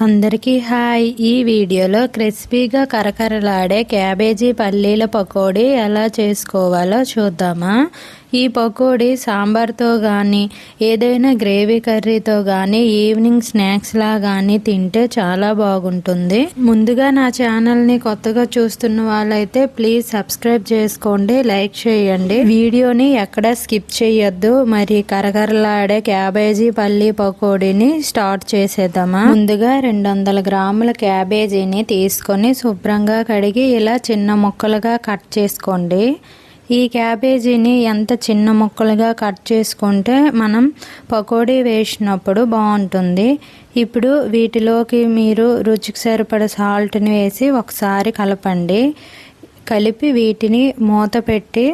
అందరికీ హాయ్. ఈ వీడియోలో క్రిస్పీగా కరకరలాడే క్యాబేజీ పల్లీల పకోడీ ఎలా చేసుకోవాలో చూద్దామా? ఈ పకోడీ సాంబార్తో కానీ ఏదైనా గ్రేవీ కర్రీతో కానీ ఈవినింగ్ స్నాక్స్లా కానీ తింటే చాలా బాగుంటుంది. ముందుగా నా ఛానల్ని కొత్తగా చూస్తున్న వాళ్ళైతే ప్లీజ్ సబ్స్క్రైబ్ చేసుకోండి లైక్ చేయండి. వీడియోని ఎక్కడ స్కిప్ చేయొద్దు. మరి కరకరలాడే క్యాబేజీ పల్లీ పకోడీని స్టార్ట్ చేసేద్దామా? ముందుగా రెండు వందల గ్రాముల క్యాబేజీని తీసుకొని శుభ్రంగా కడిగి ఇలా చిన్న ముక్కలుగా కట్ చేసుకోండి. ఈ క్యాబేజీని ఎంత చిన్న ముక్కలుగా కట్ చేసుకుంటే మనం పకోడీ వేసినప్పుడు బాగుంటుంది. ఇప్పుడు వీటిలోకి మీరు రుచికి సరిపడ సాల్ట్ని వేసి ఒకసారి కలపండి. కలిపి వీటిని మూత పెట్టి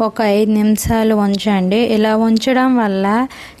ఒక ఐదు నిమిషాలు ఉంచండి. ఇలా ఉంచడం వల్ల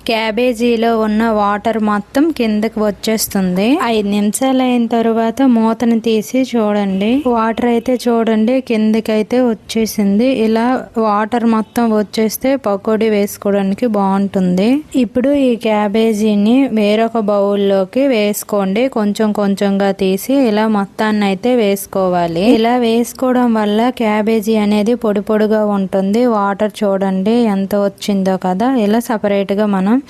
క్యాబేజీలో ఉన్న వాటర్ మొత్తం కిందకి వచ్చేస్తుంది. ఐదు నిమిషాలు అయిన తర్వాత మూతను తీసి చూడండి. వాటర్ అయితే చూడండి కిందకైతే వచ్చేసింది. ఇలా వాటర్ మొత్తం వచ్చేస్తే పకోడీ వేసుకోవడానికి బాగుంటుంది. ఇప్పుడు ఈ క్యాబేజీని వేరొక బౌల్లోకి వేసుకోండి. కొంచెం కొంచెంగా తీసి ఇలా మొత్తాన్ని అయితే వేసుకోవాలి. ఇలా వేసుకోవడం వల్ల క్యాబేజీ అనేది పొడి పొడిగా ఉంటుంది. వాటర్ చూడండి ఎంత వచ్చిందో కదా. ఇలా సపరేట్గా మనం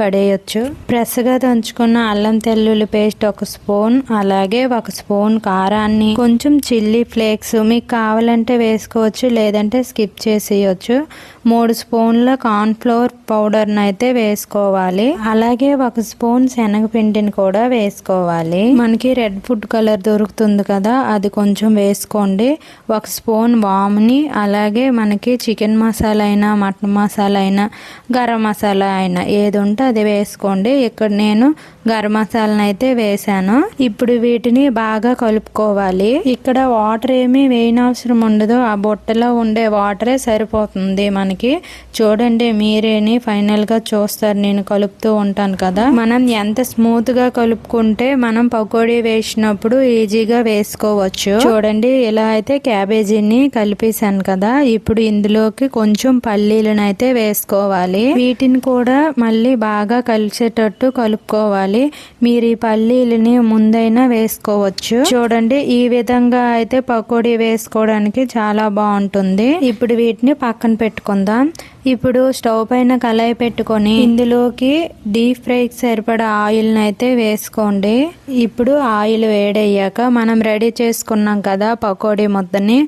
పడేయచ్చు. ప్రెస్గా దంచుకున్న అల్లం తెల్లుల్లి పేస్ట్ ఒక స్పూన్ అలాగే ఒక స్పూన్ కారాన్ని కొంచెం చిల్లీ ఫ్లేక్స్ మీకు కావాలంటే వేసుకోవచ్చు లేదంటే స్కిప్ చేసేయచ్చు. మూడు స్పూన్ల కార్న్ఫ్లోర్ పౌడర్ని అయితే వేసుకోవాలి. అలాగే ఒక స్పూన్ శనగపిండిని కూడా వేసుకోవాలి. మనకి రెడ్ ఫుడ్ కలర్ దొరుకుతుంది కదా అది కొంచెం వేసుకోండి. ఒక స్పూన్ వామ్ని అలాగే మనకి చికెన్ చికెన్ మసాలా అయినా మటన్ మసాలా అయినా గరం మసాలా అయినా ఏది ఉంటే అది వేసుకోండి. ఇక్కడ నేను గరం మసాలాను అయితే వేసాను. ఇప్పుడు వీటిని బాగా కలుపుకోవాలి. ఇక్కడ వాటర్ ఏమీ వేయనవసరం ఉండదు. ఆ బుట్టలో ఉండే వాటరే సరిపోతుంది మనకి. చూడండి మీరేని ఫైనల్గా చూస్తారు. నేను కలుపుతూ ఉంటాను కదా. మనం ఎంత స్మూత్గా కలుపుకుంటే మనం పకోడీ వేసినప్పుడు ఈజీగా వేసుకోవచ్చు. చూడండి ఇలా అయితే క్యాబేజీని కలిపేసాను కదా. ఇప్పుడు ఇందులో ఇందులోకి కొంచెం పల్లీలను అయితే వేసుకోవాలి. వీటిని కూడా మళ్ళీ బాగా కలిసేటట్టు కలుపుకోవాలి. మీరు ఈ పల్లీలని ముందైనా వేసుకోవచ్చు. చూడండి ఈ విధంగా అయితే పకోడీ వేసుకోవడానికి చాలా బాగుంటుంది. ఇప్పుడు వీటిని పక్కన పెట్టుకుందాం. ఇప్పుడు స్టవ్ పైన కళాయి పెట్టుకొని ఇందులోకి డీప్ ఫ్రైకి సరిపడా ఆయిల్ని అయితే వేసుకోండి. ఇప్పుడు ఆయిల్ వేడయ్యాక మనం రెడీ చేసుకున్నాం కదా పకోడీ ముద్దని.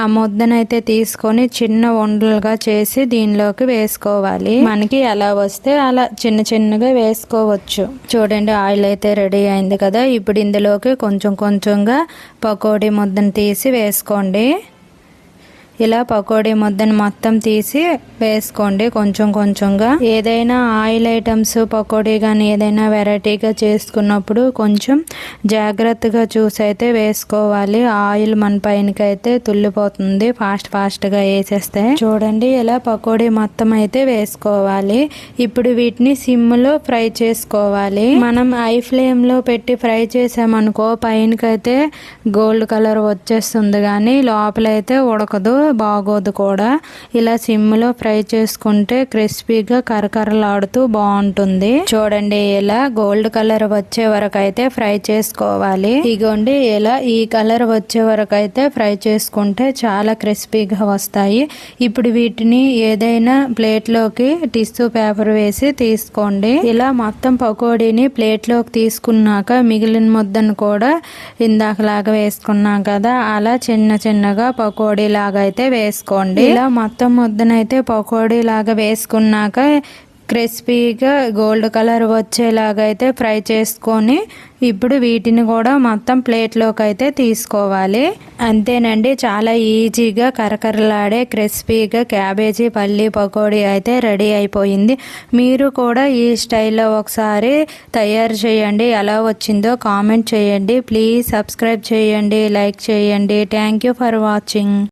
ఆ ముద్దనైతే తీసుకొని చిన్న వండలుగా చేసి దీనిలోకి వేసుకోవాలి. మనకి ఎలా వస్తే అలా చిన్న చిన్నగా వేసుకోవచ్చు. చూడండి ఆయిల్ అయితే రెడీ అయింది కదా. ఇప్పుడు ఇందులోకి కొంచెం కొంచెంగా పకోడీ ముద్దను తీసి వేసుకోండి. ఇలా పకోడీ ముద్దని మొత్తం తీసి వేసుకోండి కొంచెం కొంచెంగా. ఏదైనా ఆయిల్ ఐటమ్స్ పకోడీ కానీ ఏదైనా వెరైటీగా చేసుకున్నప్పుడు కొంచెం జాగ్రత్తగా చూసి అయితే వేసుకోవాలి. ఆయిల్ మన పైనకి అయితే తుల్లిపోతుంది ఫాస్ట్ ఫాస్ట్గా వేసేస్తే. చూడండి ఇలా పకోడీ మొత్తం అయితే వేసుకోవాలి. ఇప్పుడు వీటిని సిమ్లో ఫ్రై చేసుకోవాలి. మనం ఐ ఫ్లేమ్లో పెట్టి ఫ్రై చేసామనుకో పైనకైతే గోల్డ్ కలర్ వచ్చేస్తుంది కానీ లోపలైతే ఉడకదు. బాగోదు కూడా. ఇలా సిమ్లో ఫ్రై చేసుకుంటే క్రిస్పీగా కరకరలాడుతూ బాగుంటుంది. చూడండి ఇలా గోల్డ్ కలర్ వచ్చే వరకు అయితే ఫ్రై చేసుకోవాలి. ఇగోండి ఇలా ఈ కలర్ వచ్చే వరకు అయితే ఫ్రై చేసుకుంటే చాలా క్రిస్పీగా వస్తాయి. ఇప్పుడు వీటిని ఏదైనా ప్లేట్లోకి టిష్యూ పేపర్ వేసి తీసుకోండి. ఇలా మొత్తం పకోడీని ప్లేట్లోకి తీసుకున్నాక మిగిలిన ముద్దను కూడా ఇందాకలాగా వేసుకున్నాం కదా. అలా చిన్న చిన్నగా పకోడీ లాగా అయితే అయితే వేసుకోండి. ఇలా మొత్తం ముద్దనైతే పకోడీ లాగా వేసుకున్నాక క్రిస్పీగా గోల్డ్ కలర్ వచ్చేలాగా అయితే ఫ్రై చేసుకొని ఇప్పుడు వీటిని కూడా మొత్తం ప్లేట్లోకి అయితే తీసుకోవాలి. అంతేనండి చాలా ఈజీగా కరకరలాడే క్రిస్పీగా క్యాబేజీ పల్లి పకోడీ అయితే రెడీ అయిపోయింది. మీరు కూడా ఈ స్టైల్లో ఒకసారి తయారు చేయండి ఎలా వచ్చిందో కామెంట్ చేయండి. ప్లీజ్ సబ్స్క్రైబ్ చేయండి లైక్ చేయండి. Thank you for watching.